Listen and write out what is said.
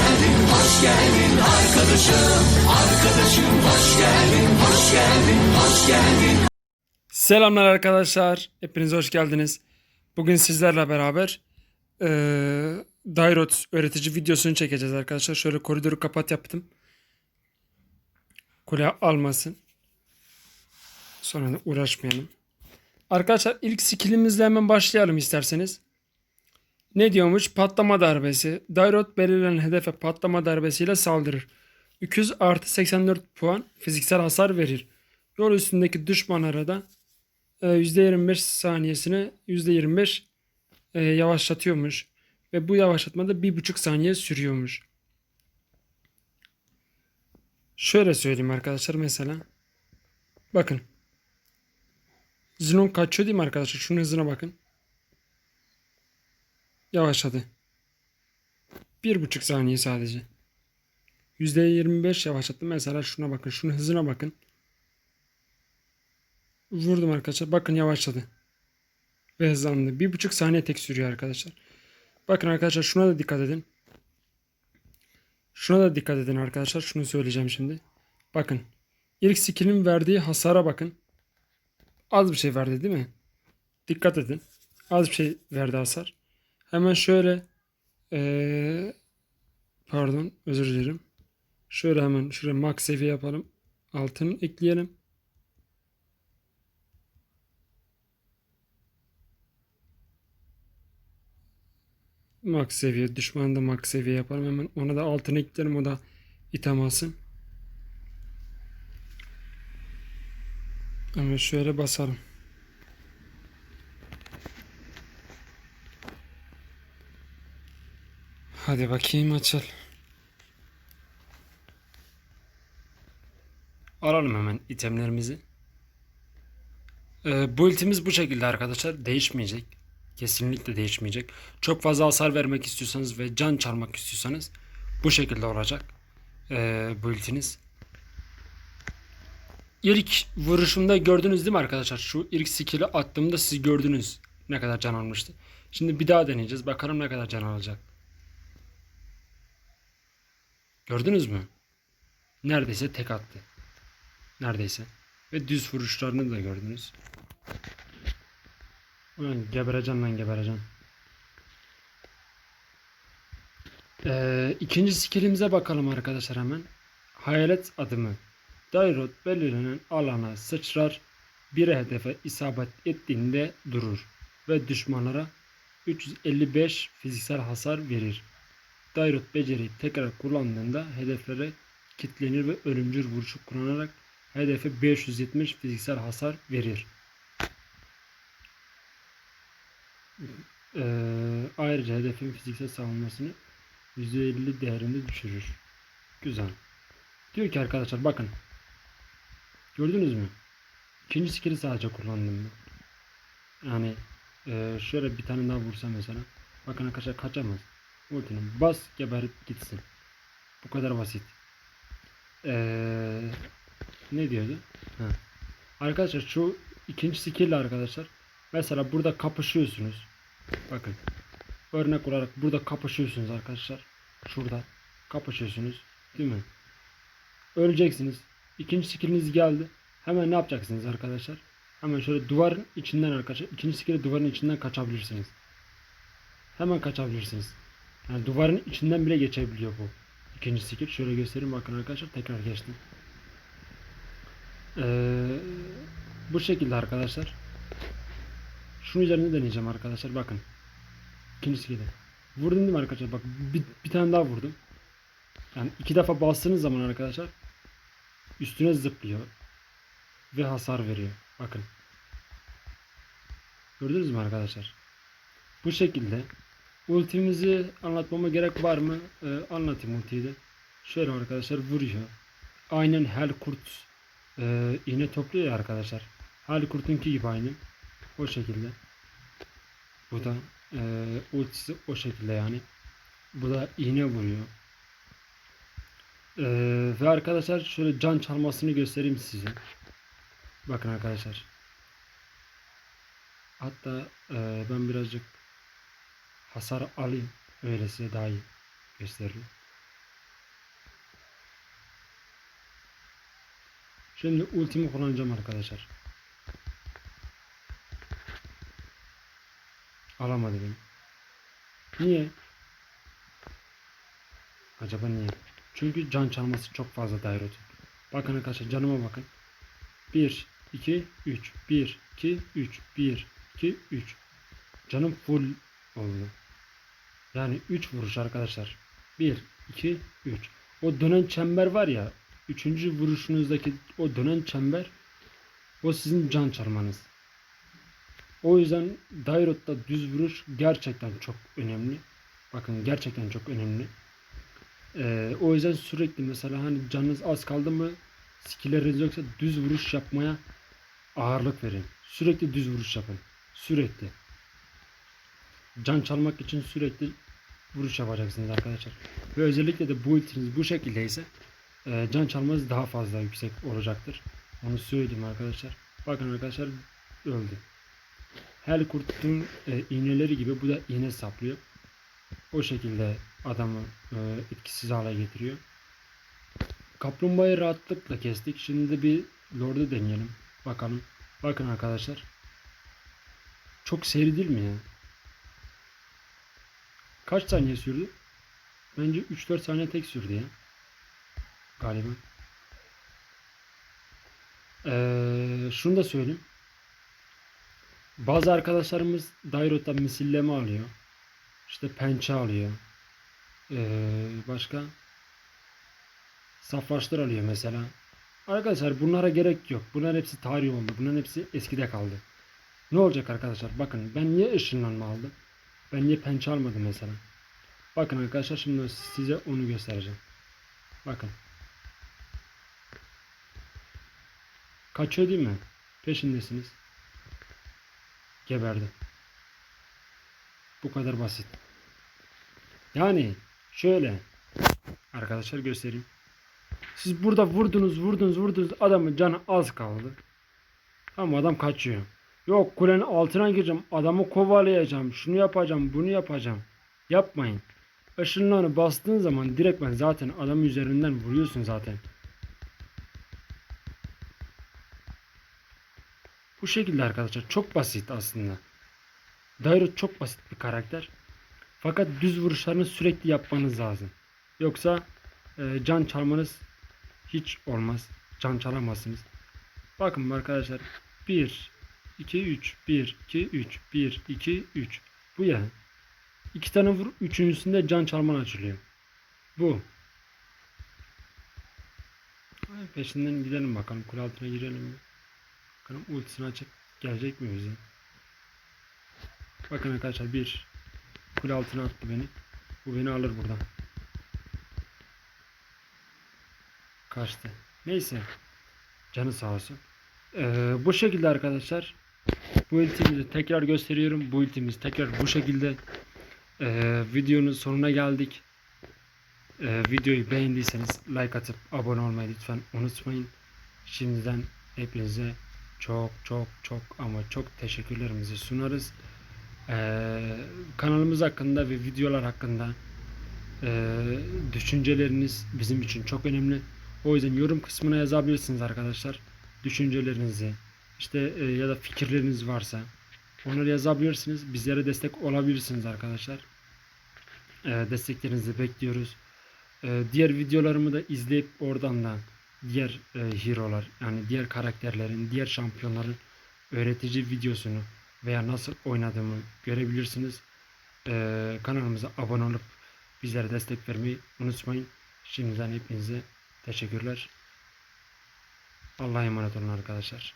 geldin, hoş geldin arkadaşım, arkadaşım hoş geldin, hoş geldin, hoş geldin. Selamlar arkadaşlar. Hepiniz hoş geldiniz. Bugün sizlerle beraber eee Dairot öğretici videosunu çekeceğiz arkadaşlar. Şöyle koridoru kapat yaptım. Kule almasın. Sonra uğraşmayalım. Arkadaşlar ilk skillimizle hemen başlayalım isterseniz. Ne diyormuş? Patlama darbesi. Dairot belirlenen hedefe patlama darbesiyle saldırır. 200 artı 84 puan fiziksel hasar verir. Yol üstündeki düşmanlara da e, %25 saniyesine %25 e, yavaşlatıyormuş. Ve bu yavaşlatma da 1,5 saniye sürüyormuş. Şöyle söyleyeyim arkadaşlar mesela. Bakın. Zinon kaçıyor değil mi arkadaşlar? Şunun hızına bakın. Yavaşladı. 1,5 saniye sadece. %25 yavaşlattım. Mesela şuna bakın. Şunun hızına bakın. Vurdum arkadaşlar. Bakın yavaşladı. Ve hızlandı. Bir buçuk saniye tek sürüyor arkadaşlar. Bakın arkadaşlar şuna da dikkat edin. Şuna da dikkat edin arkadaşlar. Şunu söyleyeceğim şimdi. Bakın. İlk skill'in verdiği hasara bakın. Az bir şey verdi değil mi? Dikkat edin. Az bir şey verdi hasar. Hemen şöyle ee, pardon özür dilerim. Şöyle hemen şuraya max seviye yapalım. Altını ekleyelim. Max seviye. Düşmanı da max seviye yapalım. Hemen ona da altını ekleyelim. O da item alsın. Hemen şöyle basalım. Hadi bakayım açıl. Alalım hemen itemlerimizi. Ee, bu ultimiz bu şekilde arkadaşlar. Değişmeyecek. Kesinlikle değişmeyecek. Çok fazla hasar vermek istiyorsanız ve can çalmak istiyorsanız bu şekilde olacak. Ee, bu ultiniz. İlk vuruşumda gördünüz değil mi arkadaşlar? Şu ilk skill'i attığımda siz gördünüz ne kadar can almıştı. Şimdi bir daha deneyeceğiz. Bakalım ne kadar can alacak. Gördünüz mü? Neredeyse tek attı. Neredeyse. Ve düz vuruşlarını da gördünüz. Ulan gebereceğim lan gebereceğim. Ee, ikinci skillimize bakalım arkadaşlar hemen. Hayalet adımı. Dairot belirlenen alana sıçrar. Bir hedefe isabet ettiğinde durur. Ve düşmanlara 355 fiziksel hasar verir. Dairot beceriyi tekrar kullandığında hedeflere kitlenir ve ölümcül vuruşu kullanarak hedefe 570 fiziksel hasar verir. Ee, ayrıca hedefin fiziksel savunmasını %50 değerinde düşürür. Güzel. Diyor ki arkadaşlar bakın. Gördünüz mü? İkinci skill'i sadece kullandım ben. Yani e, şöyle bir tane daha vursa mesela. Bakın arkadaşlar kaçamaz. Ultini bas geberip gitsin. Bu kadar basit. Ee, ne diyordu? Ha. Arkadaşlar şu ikinci skill arkadaşlar. Mesela burada kapışıyorsunuz. Bakın. Örnek olarak burada kapışıyorsunuz arkadaşlar. Şurada kapışıyorsunuz. Değil mi? Öleceksiniz. İkinci skilliniz geldi. Hemen ne yapacaksınız arkadaşlar? Hemen şöyle duvarın içinden arkadaşlar. İkinci skill'e duvarın içinden kaçabilirsiniz. Hemen kaçabilirsiniz. Yani duvarın içinden bile geçebiliyor bu. İkinci skill. Şöyle göstereyim bakın arkadaşlar. Tekrar geçtim. Ee, bu şekilde arkadaşlar. Şunun üzerinde deneyeceğim arkadaşlar. Bakın. İkinci skill'e. Vurdum değil mi arkadaşlar? Bak bir, bir tane daha vurdum. Yani iki defa bastığınız zaman arkadaşlar üstüne zıplıyor ve hasar veriyor. Bakın. Gördünüz mü arkadaşlar? Bu şekilde ultimizi anlatmama gerek var mı? Ee, anlatayım ultiyi de. Şöyle arkadaşlar vuruyor. Aynen Hel Kurt e, iğne topluyor ya arkadaşlar. Hel Kurt'unki gibi aynı. O şekilde. Bu da e, ultisi o şekilde yani. Bu da iğne vuruyor. Ee, ve arkadaşlar şöyle can çalmasını göstereyim size. Bakın arkadaşlar. Hatta e, ben birazcık hasar alayım. Öyle size daha iyi gösteririm. Şimdi ultimi kullanacağım arkadaşlar. Alamadı beni. Niye? Acaba niye? Çünkü can çalması çok fazla Dairot'un. Bakın arkadaşlar canıma bakın. 1, 2, 3, 1, 2, 3, 1, 2, 3. Canım full oldu. Yani 3 vuruş arkadaşlar. 1, 2, 3. O dönen çember var ya. Üçüncü vuruşunuzdaki o dönen çember o sizin can çalmanız. O yüzden Dairot'ta düz vuruş gerçekten çok önemli. Bakın gerçekten çok önemli. Ee, o yüzden sürekli mesela hani canınız az kaldı mı skilleriniz yoksa düz vuruş yapmaya ağırlık verin. Sürekli düz vuruş yapın. Sürekli. Can çalmak için sürekli vuruş yapacaksınız arkadaşlar. Ve özellikle de bu ultiniz bu şekildeyse e, can çalmanız daha fazla yüksek olacaktır. Onu söyleyeyim arkadaşlar. Bakın arkadaşlar öldü. Her kurtun e, iğneleri gibi bu da iğne saplıyor. O şekilde adamı e, etkisiz hale getiriyor. Kaplumbağayı rahatlıkla kestik. Şimdi de bir Lord'u deneyelim. Bakalım. Bakın arkadaşlar. Çok seri? Kaç saniye sürdü? Bence 3-4 saniye tek sürdü ya. Galiba. Ee, şunu da söyleyeyim. Bazı arkadaşlarımız Dairot'ta misilleme alıyor. İşte pençe alıyor. Ee, başka? Saflaştır alıyor mesela. Arkadaşlar bunlara gerek yok. Bunlar hepsi tarih oldu. Bunların hepsi eskide kaldı. Ne olacak arkadaşlar? Bakın ben niye ışınlanma aldım? Ben niye pençe almadım mesela? Bakın arkadaşlar şimdi size onu göstereceğim. Bakın. Kaçıyor değil mi? Peşindesiniz. Geberdi. Bu kadar basit. Yani şöyle arkadaşlar göstereyim. Siz burada vurdunuz vurdunuz vurdunuz adamın canı az kaldı. Ama adam kaçıyor. Yok kulenin altına gireceğim adamı kovalayacağım şunu yapacağım bunu yapacağım. Yapmayın. Işınlarını bastığın zaman direktmen zaten adam üzerinden vuruyorsun zaten. Bu şekilde arkadaşlar çok basit aslında. Dairut çok basit bir karakter. Fakat düz vuruşlarını sürekli yapmanız lazım. Yoksa e, can çalmanız hiç olmaz. Can çalamazsınız. Bakın arkadaşlar. 1 2 3 1 2 3 1 2 3 Bu ya. İki tane vur. Üçüncüsünde can çalman açılıyor. Bu. Ay, peşinden gidelim bakalım. Kule altına girelim? Bakalım ultisini açıp gelecek mi bize? Bakın arkadaşlar bir kule altına attı beni. Bu beni alır buradan. Kaçtı. Neyse. Canı sağ olsun. Ee, bu şekilde arkadaşlar. Bu ultimizi tekrar gösteriyorum. Bu ultimiz tekrar bu şekilde. Ee, videonun sonuna geldik. Ee, videoyu beğendiyseniz like atıp abone olmayı lütfen unutmayın. Şimdiden hepinize çok çok çok ama çok teşekkürlerimizi sunarız. Ee, kanalımız hakkında ve videolar hakkında e, düşünceleriniz bizim için çok önemli. O yüzden yorum kısmına yazabilirsiniz arkadaşlar. Düşüncelerinizi işte e, ya da fikirleriniz varsa onları yazabilirsiniz. Bizlere destek olabilirsiniz arkadaşlar. E, desteklerinizi bekliyoruz. E, diğer videolarımı da izleyip oradan da diğer e, hero'lar yani diğer karakterlerin, diğer şampiyonların öğretici videosunu veya nasıl oynadığımı görebilirsiniz. E, kanalımıza abone olup bizlere destek vermeyi unutmayın. Şimdiden hepinize teşekkürler. Allah'a emanet olun arkadaşlar.